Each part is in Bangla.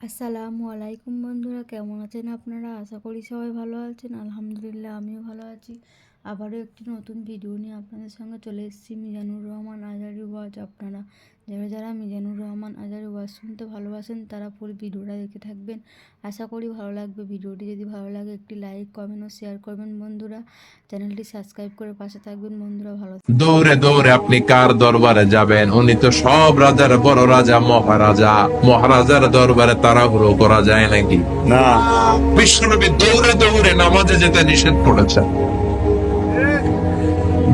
আসসালামু আলাইকুম বন্ধুরা, কেমন আছেন আপনারা? আশা করি সবাই ভালো আছেন। আলহামদুলিল্লাহ, আমিও ভালো আছি। আবারও একটি নতুন ভিডিও নিয়ে আপনাদের সঙ্গে চলে এসেছি। মিজানুর রহমান আজারি ওয়াজ আপনারা। যারা যারা মিজানুর রহমান আজারি ওয়াজ শুনতে ভালোবাসেন তারা পুরো ভিডিওটা দেখে থাকবেন। আশা করি ভালো লাগবে। ভিডিওটি যদি ভালো লাগে একটি লাইক কমেন্ট ও শেয়ার করবেন বন্ধুরা। চ্যানেলটি সাবস্ক্রাইব করে পাশে থাকবেন বন্ধুরা। ভালো দৌড়ে দৌড়ে আপনি কার দরবারে যাবেন? উনি তো সব রাজার বড় রাজা মহারাজা। মহারাজার দরবারে তারা তাড়াহুড়ো করা যায় নাকি? না। বিশ্বনবী দৌড়ে দৌড়ে নামাজে যেতে নিষেধ করেছেন।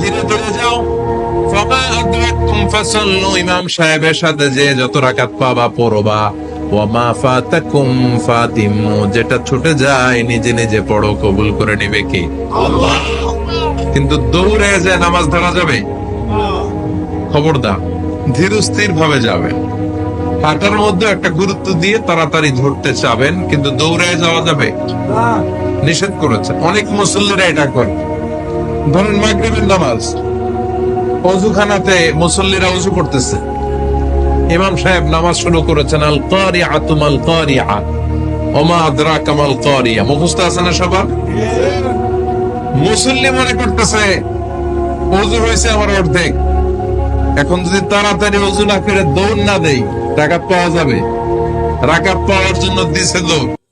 ধীরে ধীরে যাও। ফামা আদরাকতুম ফাসাল্লু ইমাম সাহেবের সাথে যে যত রাকাত পাবা পড়বা। ওয়ামা ফাতাকুম ফাতিমু যেটা ছুটে যায় নিজে নিজে পড়ো কবুল করে নিবে কি? কিন্তু দৌড়ে যে নামাজ ধরা যাবে? খবরদার ধীর স্থির ভাবে যাবেন হাঁটার মধ্যে একটা গুরুত্ব দিয়ে তাড়াতাড়ি ধরতে চাবেন কিন্তু দৌড়ে যাওয়া যাবে? নিষেধ করেছে অনেক মুসল্লিরা এটা করে। ধরেন মাগরিবের নামাজ। অজুখানাতে মুসল্লিরা অজু করতেছে। ইমাম সাহেব নামাজ শুরু করেছেন আল কারিয়া তুমাল কারিয়া ওমা আদরা কামাল কারিয়া মুখস্থ আছে না সবার? মুসল্লি মনে করতেছে অজু হয়েছে আমার অর্ধেক। এখন যদি তাড়াতাড়ি অজু না করে দৌড় না দেই টাকা পাওয়া যাবে। রাকাত পাওয়ার জন্য দিছে দৌড়।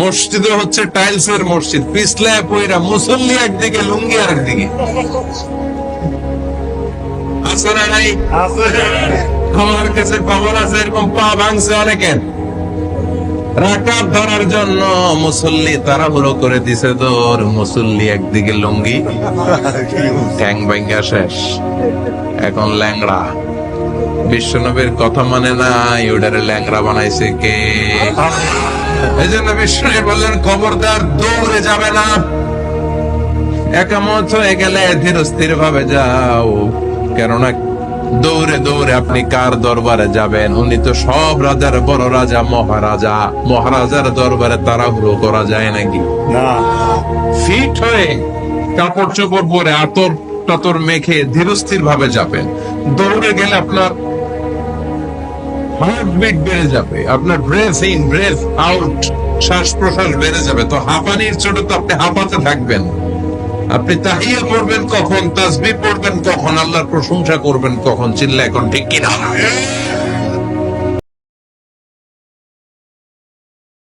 মসজিদে হচ্ছে টাইলস এর মসজিদ। পিছলে পয়রা মুসল্লি একদিকে, লুঙ্গি একদিকে না নাই? আমার কাছে খবর আছে, এরকম পা ভাঙছে অনেকের। রাকাত ধরার জন্য মুসল্লি তাড়াহুড়ো করে দিছে তোর। মুসল্লি একদিকে লুঙ্গি ট্যাং ভাঙ্গা শেষ। এখন ল্যাংড়া। বিশ্বনবীর কথা মানে না ইউডারে ল্যাংড়া বানাইছে কে? এই জন্য বিষ্ণু বললেন খবরদার দৌড়ে যাবে না। একামত হয়ে গেলে ধীর স্থির ভাবে যাও। কেননা দৌড়ে দৌড়ে আপনি কার দরবারে যাবেন? উনি তো সব রাজার বড় রাজা মহারাজা। মহারাজার দরবারে তাড়াহুড়ো করা যায় নাকি? না। ফিট হয়ে কাপড় চোপড় পরে আতর টাতর মেখে ধীরস্থির ভাবে যাবেন। দৌড়ে গেলে আপনার হার্টবিট বেড়ে যাবে। আপনার ব্রেথ ইন ব্রেথ আউট শ্বাস প্রশ্বাস বেড়ে যাবে। তো হাঁপানির ছোট তো আপনি হাঁপাতে থাকবেন। আপনি তাহিয়া পড়বেন কখন তাসবি পড়বেন কখন, আল্লাহর প্রশংসা করবেন কখন চিল্লা এখন ঠিক কিনা?